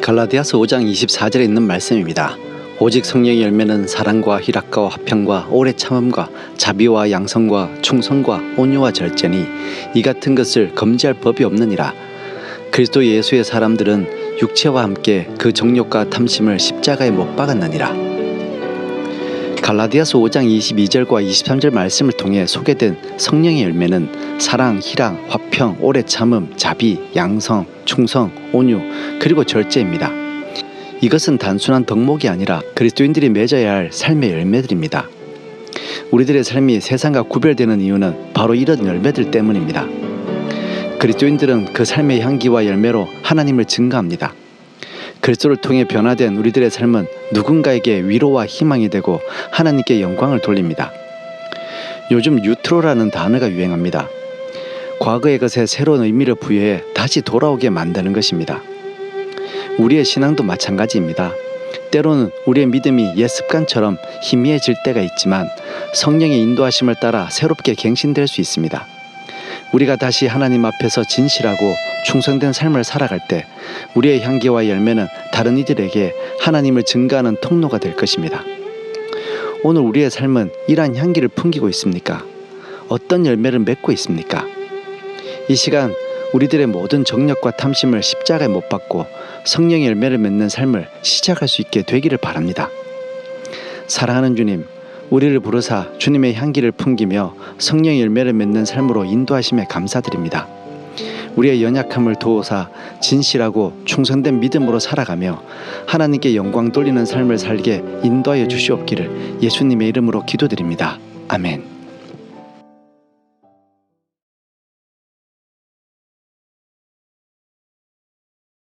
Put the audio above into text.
갈라디아서 5장 24절에 있는 말씀입니다. 오직 성령의 열매는 사랑과 희락과 화평과 오래 참음과 자비와 양성과 충성과 온유와 절제니 이 같은 것을 금지할 법이 없느니라. 그리스도 예수의 사람들은 육체와 함께 그 정욕과 탐심을 십자가에 못 박았느니라. 갈라디아서 5장 22절과 23절 말씀을 통해 소개된 성령의 열매는 사랑, 희락, 화평, 오래 참음, 자비, 양성, 충성, 온유, 그리고 절제입니다. 이것은 단순한 덕목이 아니라 그리스도인들이 맺어야 할 삶의 열매들입니다. 우리들의 삶이 세상과 구별되는 이유는 바로 이런 열매들 때문입니다. 그리스도인들은 그 삶의 향기와 열매로 하나님을 증거합니다. 그리스도를 통해 변화된 우리들의 삶은 누군가에게 위로와 희망이 되고 하나님께 영광을 돌립니다. 요즘 뉴트로라는 단어가 유행합니다. 과거의 것에 새로운 의미를 부여해 다시 돌아오게 만드는 것입니다. 우리의 신앙도 마찬가지입니다. 때로는 우리의 믿음이 옛 습관처럼 희미해질 때가 있지만 성령의 인도하심을 따라 새롭게 갱신될 수 있습니다. 우리가 다시 하나님 앞에서 진실하고 충성된 삶을 살아갈 때 우리의 향기와 열매는 다른 이들에게 하나님을 증가하는 통로가 될 것입니다. 오늘 우리의 삶은 이러한 향기를 풍기고 있습니까? 어떤 열매를 맺고 있습니까? 이 시간 우리들의 모든 정력과 탐심을 십자가에 못 박고 성령의 열매를 맺는 삶을 시작할 수 있게 되기를 바랍니다. 사랑하는 주님, 우리를 부르사 주님의 향기를 풍기며 성령의 열매를 맺는 삶으로 인도하심에 감사드립니다. 우리의 연약함을 도우사 진실하고 충성된 믿음으로 살아가며 하나님께 영광 돌리는 삶을 살게 인도하여 주시옵기를 예수님의 이름으로 기도드립니다. 아멘.